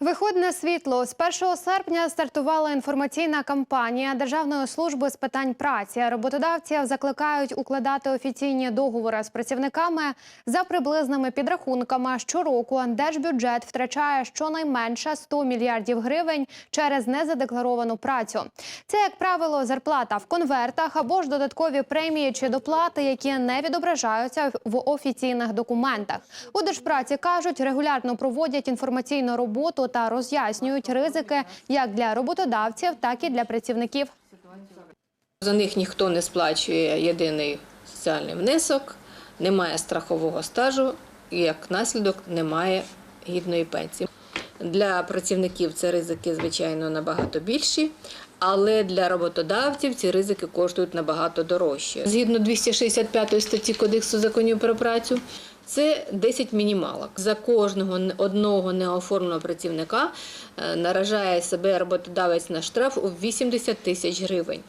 Виходь на світло з 1 серпня стартувала інформаційна кампанія Державної служби з питань праці. Роботодавців закликають укладати офіційні договори з працівниками за приблизними підрахунками. Щороку держбюджет втрачає щонайменше 100 мільярдів гривень через незадекларовану працю. Це, як правило, зарплата в конвертах або ж додаткові премії чи доплати, які не відображаються в офіційних документах. У держпраці кажуть, регулярно проводять інформаційну роботу та роз'яснюють ризики як для роботодавців, так і для працівників. За них ніхто не сплачує єдиний соціальний внесок, немає страхового стажу і як наслідок немає гідної пенсії. Для працівників це ризики, звичайно, набагато більші, але для роботодавців ці ризики коштують набагато дорожче. Згідно 265 статті Кодексу законів про працю, це 10 мінімалок. За кожного одного неоформленого працівника е, наражає себе роботодавець на штраф у 80 тисяч гривень.